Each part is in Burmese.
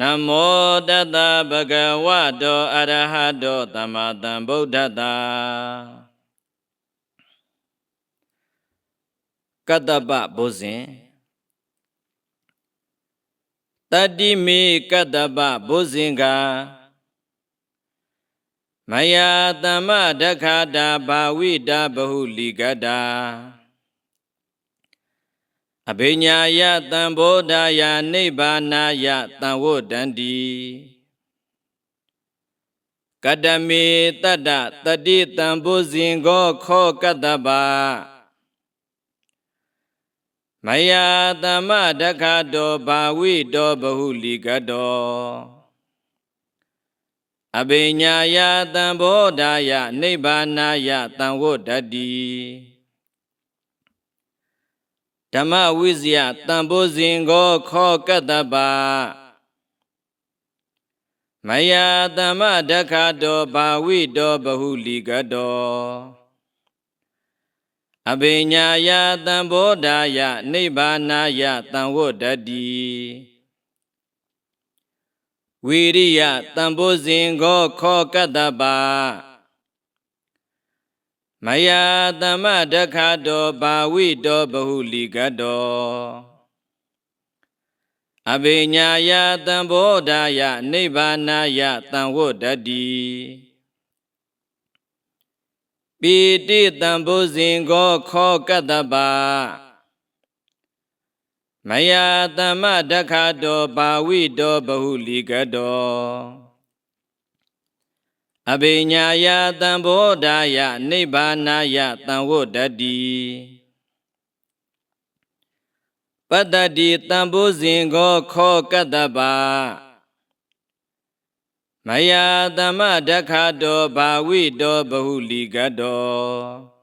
နမောတတဗဂဝတောအရဟတောသမ္မာသမ္ဗုဒ္ဓတ္တကတ္တပဘုဇင်တတ္တိမေကတ္တပဘုဇင်ကမယသမ္မဒခတာဘာဝိတာဘဟုလီကတာ အဘိညာယတံဘောဓာယနိဗ္ဗာနာယတံဝုဒန္တိကတမေတတ္တတတိတံဘုဇင်ကောခောကတ္တပမယသမ္မဒခတောဘာဝိတောဘဟုလီကတောအဘိညာယတံဘောဓာယနိဗ္ဗာနာယတံဝုဒတ္တိ ဓမ္မဝိဇယတံဘောဇင်ကိုခောကတ္တပါမယသမ္မဒခတောဘာဝိတောဘဟုလီကတောအဘိညာယတံဘောဓာယနိဗ္ဗာနာယတံဝုဒတ္တိဝိရိယတံဘောဇင်ကိုခောကတ္တပါ မယသမ္မဒခတောဘာဝိတောဘဟုလီကတောအဘိညာယတံဘောဓာယနိဗ္ဗာနာယတံဝုဒ္ဒတိပိတိတံဘောဇင်ကိုခောကတ္တပါမယသမ္မဒခတောဘာဝိတောဘဟုလီကတော အဘိညာယတံဘောဓာယနိဗ္ဗာနာယတံဝုဒ္ဒတိပတ္တတိတံဘောဇင်ကိုခောကတ္တပါမယသမ္မဒခတောဘာဝိတောဘဟုလီကတော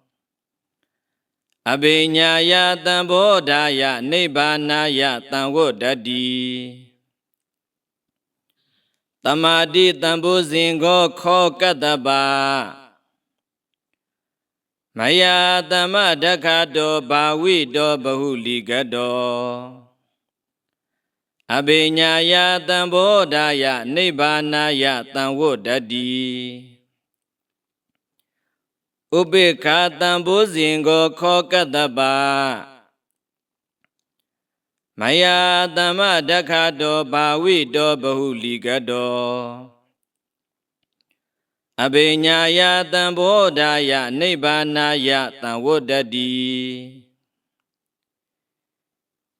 အဘိညာယတံဘောဓာယနိဗ္ဗာနာယတံဝုဒ္ဒတိ တမာတိတံဘောဇင်ကိုခောကတ္တပါမယသမ္မဒခတောဘာဝိတောဘဟုလီကတောအဘိညာယတံဘောဓာယနိဗ္ဗာနာယတံဝုဒ္ဒတိဥပိ္ခာတံဘောဇင်ကိုခောကတ္တပါ မယသမ္မဒခတောဘာဝိတောဘဟုလီကတောအဘိညာယတံဘောဓာယနိဗ္ဗာနာယတံဝုဒ္ဒတိ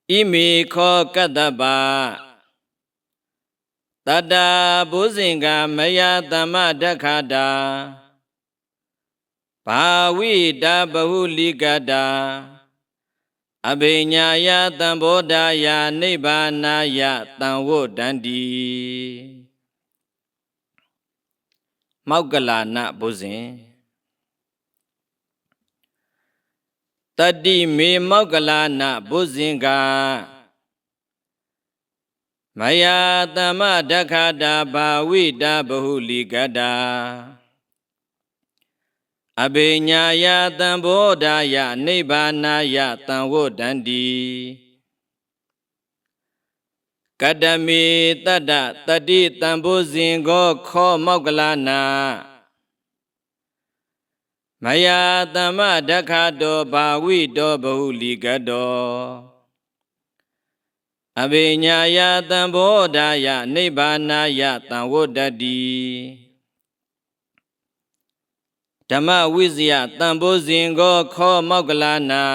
ဣမိခောကတ္တပါတတ္တာဘုဇင်ကမယသမ္မဒခတာဘာဝိတာဘဟုလိကတာ အဘိညာယတံဘောဓာယနိဗ္ဗာနာယတံဝုဒ္ဒန္တိမောက္ကလာနဘုဇင်တတိမေမောက္ကလာနဘုဇင်ကမယသမ္မဒခတာဘာဝိတာဘဟုလိကတာ အဘိညာယတံဘောဓာယနိဗ္ဗာနာယတံဝုဒန္တိကတမေတတ္တတတိတံဘောဇင်ကိုခောမောက္ကလနာမယသမ္မဒခတောဘာဝိတောဘဟုလီကတောအဘိညာယတံဘောဓာယနိဗ္ဗာနာယတံဝုဒ္ဒတိ ဓမ္မဝိဇယတံဘောဇင်ကိုခောမောက္ကလနာ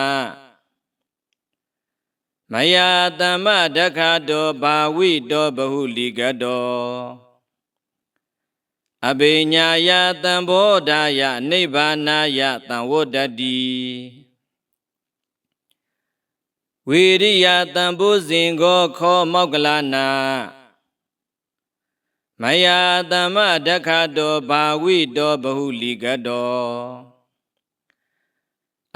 မယသမ္မဒခတောဘာဝိတောဘဟုလီကတောအဘိညာယတံဘောဓာယနိဗ္ဗာနာယတံဝုဒ္ဒတိဝိရိယတံဘောဇင်ကိုခောမောက္ကလနာ မယသမ္မဒခတောဘာဝိတောဘဟုလီကတော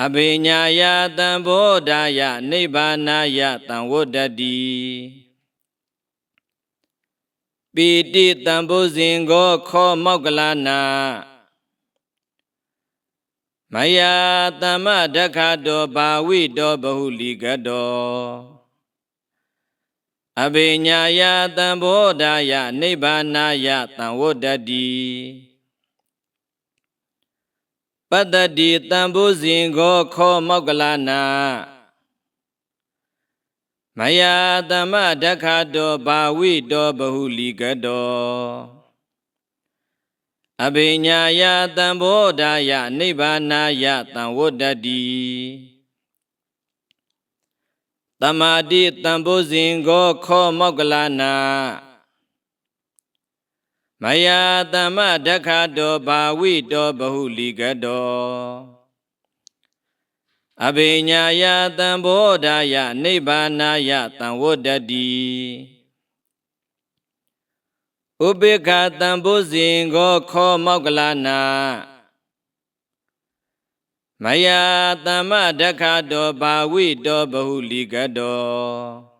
အဘိညာယတံဘောဓာယနိဗ္ဗာနာယတံဝုဒ္ဒတိပိတိတံဘောဇင်ကိုခောမောက္ကလနာမယသမ္မဒခတောဘာဝိတောဘဟုလီကတော အဘိညာယတံဘောဓာယနိဗ္ဗာနာယတံဝတ္တတိပတ္တတိတံဘုဇင်ကိုခောမောက္ကလနာမယတမဒက္ခတောဘာဝိတောဘဟုလီကတောအဘိညာယတံဘောဓာယနိဗ္ဗာနာယတံဝတ္တတိ တမာတိတံဘုဇင်ကိုခောမောက္ကလနာမယတမဒက္ခတောဘာဝိတောဘဟုလီကတောအဘိညာယတံဘောဓာယနိဗ္ဗာနာယတံဝတ္တတိဥပိ္ပခတံဘုဇင်ကိုခောမောက္ကလနာ မယတမ္မဒက္ခတောဘာဝိတောဘဟုလီကတော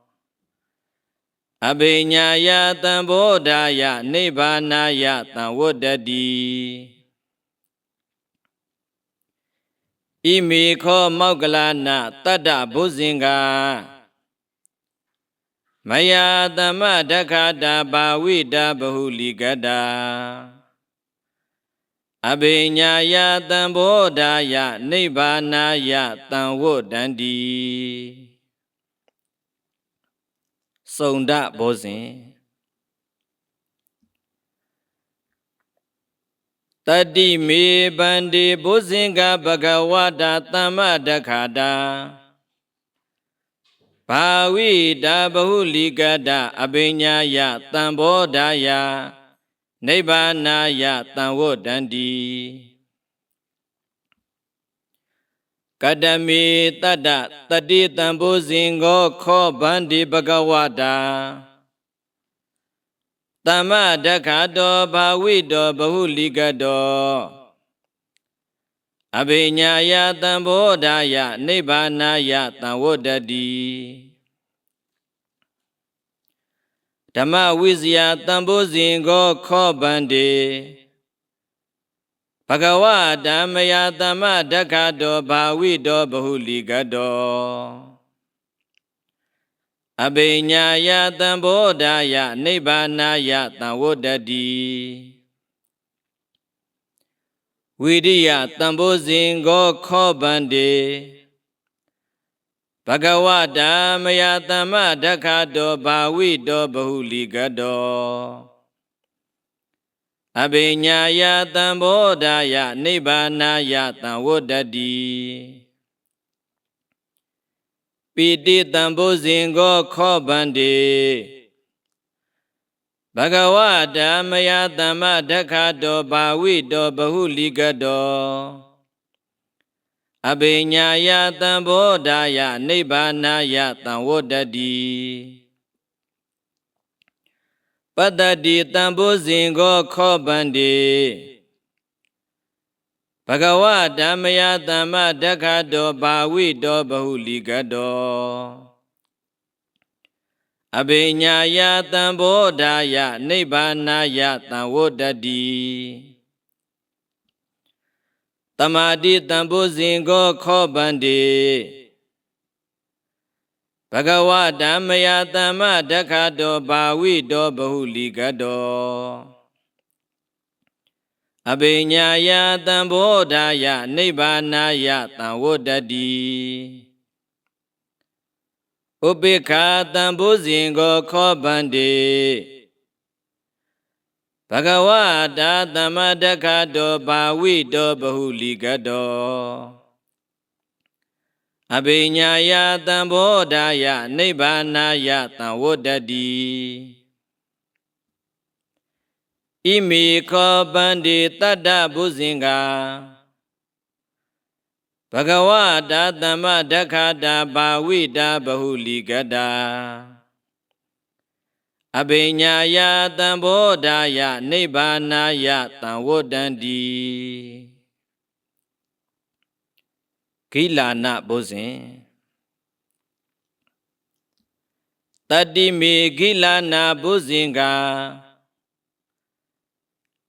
အဘိညာယတံဘောဓာယနိဗ္ဗာနာယတံဝတ္တတိဣမိခောမောက္ကလနာတတ္တဘုဇင်္ဂမယတမ္မဒက္ခတာဘာဝိတာဘဟုလီကတာ အဘိညာယတံဘောဓာယနိဗ္ဗာနာယတံဝတ္တန္တိစုံဒဘောဇင်တတိမေဗန္တိဘုဇင်္ဂဘဂဝတာသမ္မဒခာတာဘာဝိတာဘဟုလီကတအဘိညာယတံဘောဓာယ နိဗ္ဗာနာယတံဝတ္တန္တိကတမေတတ္တတတိတံဘုဇင်္ဂောခောဗန္တိဘဂဝတာသမ္မဒက္ခတောဘာဝိတောဘဟုလိကတောအဘိညာယတံဘောဓာယနိဗ္ဗာနာယတံဝတ္တတိ ဓမ္မဝိဇယတံဘုဇင်ကိုခောဗန္တိဘဂဝဓမ္မယတမ္မဒက္ခတောဘာဝိတောဘဟုလိကတောအဘိညာယတံဘောဓာယနိဗ္ဗာနာယတံဝတ္တတိဝိရိယတံဘောဇင်ကိုခောဗန္တိ ဘဂဝတာမယတမ္မဒက္ခတောဘာဝိတောဘဟုလိကတောအဘိညာယတံဘောဓာယနိဗ္ဗာနာယတံဝတ္တတိပိတိတံဘုဇင်ကိုခောဗန္တိဘဂဝဓမ္မယတမ္မဒက္ခတောဘာဝိတောဘဟုလိကတော အဘိညာယတံဘောဓာယနိဗ္ဗာနာယတံဝတ္တတိပတ္တတိတံဘုဇင်ကိုခောဗန္တိဘဂဝဓမ္မယသမ္မဒက္ခတောဘာဝိတောဘဟုလိကတောအဘိညာယတံဘောဓာယနိဗ္ဗာနာယတံဝတ္တတိတ မာတိတံဘုဇင်ကိုခောဗန္တိဘဂဝဓမ္မယသမ္မဒက္ခတောဘာဝိတောဘဟုလိကတောအဘိညာယတံဘောဓာယနိဗ္ဗာနာယတံဝတ္တတိဥပိ္ခာတံဘုဇင်ကိုခောဗန္တိ ဘဂဝတာသမ္မတက္ခတောဘာဝိတောဘဟုလိကတောအဘိညာယတံဘောဓာယနိဗ္ဗာနာယတံဝတ္တတိဣမိခောပန္တိတတ္တဘုဇင်္ဂဘဂဝတာသမ္မဒက္ခတာဘာဝိတာဘဟုလိကတာ အဘိညာယတံဘောဓာယနိဗ္ဗာနာယတံဝတ္တန္တိခိလာနဘုဇင်တတိမေခိလာနာဘုဇင်္ဂ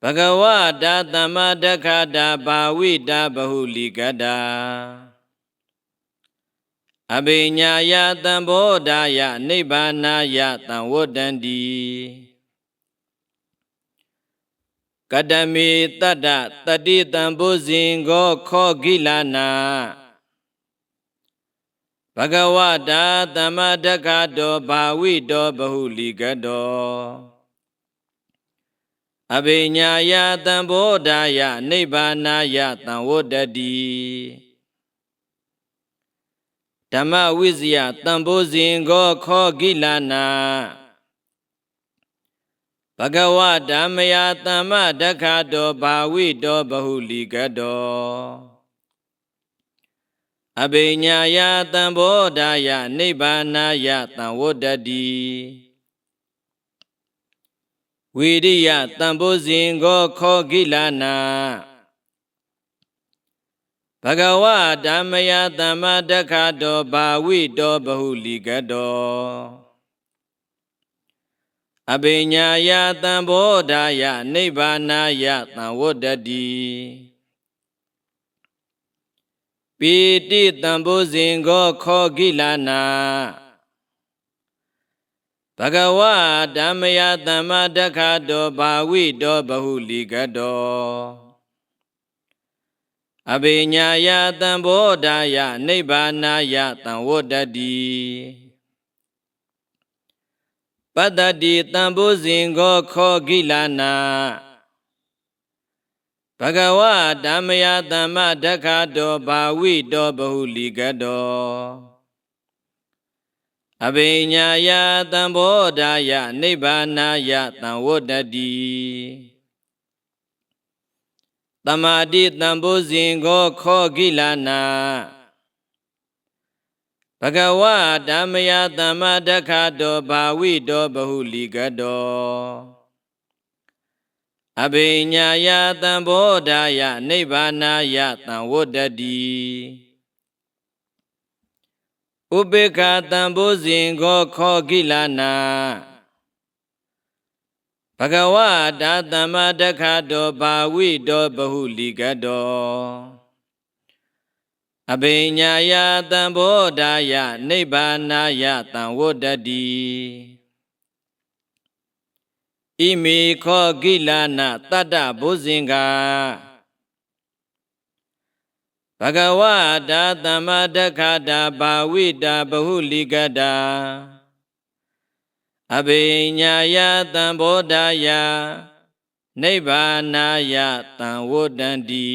ဘဂဝတာသမ္မာဒက္ခတာဘာဝိတာဘဟုလိကတာ အဘိညာယတံဘောဓာယနိဗ္ဗာနာယတံဝတ္တန္တိကတမေတတ္တတတိတံဘုဇင်ကိုခောကိလနာဘဂဝတာသမ္မတက္ခတောဘာဝိတောဘဟုလိကတောအဘိညာယတံဘောဓာယနိဗ္ဗာနာယတံဝတ္တတိ ဓမ္မဝိဇယတံဘောဇင်ကိုခောကိလနာဘဂဝဓမ္မယသမ္မတက္ခတောဘာဝိတောဘဟုလိကတောအဘိညာယတံဘောဓာယနိဗ္ဗာနာယတံဝတ္တတိဝိရိယတံဘောဇင်ကိုခောကိလနာ ဘဂဝဓမ္မယသမ္မတက္ခတောဘာဝိတောဘဟုလိကတောအဘိညာယတံဘောဓာယနိဗ္ဗာနာယတံဝတ္တတိပိတိတံဘောဇင်ကိုခောကိလနာဘဂဝဓမ္မယသမ္မတက္ခတောဘာဝိတောဘဟုလိကတော အဘိညာယတံဘောဓာယနိဗ္ဗာနာယတံဝတ္တတိပတ္တတိတံဘုဇင်ကိုခောကိလနာဘဂဝဓမ္မယသမ္မတက္ခတောဘာဝိတောဘဟုလိကတောအဘိညာယတံဘောဓာယနိဗ္ဗာနာယတံဝတ္တတိ တမာတိတံဘုဇင်ကိုခောကိလနာဘဂဝဓမ္မယသမ္မတက္ခတောဘာဝိတောဘဟုလိကတောအဘိညာယတံဘောဓာယနိဗ္ဗာနာယတံဝတ္တတိဥပေက္ခတံဘုဇင်ကိုခောကိလနာ ဘဂဝတာသမ္မတက္ခတောဘာဝိတောဘဟုလိကတောအဘိညာယတံဘောဓာယနိဗ္ဗာနာယတံဝတ္တတိဣမေခောကိလနာတတ္တဘုဇင်္ဂဘဂဝတာသမ္မတက္ခတာဘာဝိတာဘဟုလိကတာ အဘိညာယတံဘောဓာယနိဗ္ဗာနာယတံဝတ္တန္တိ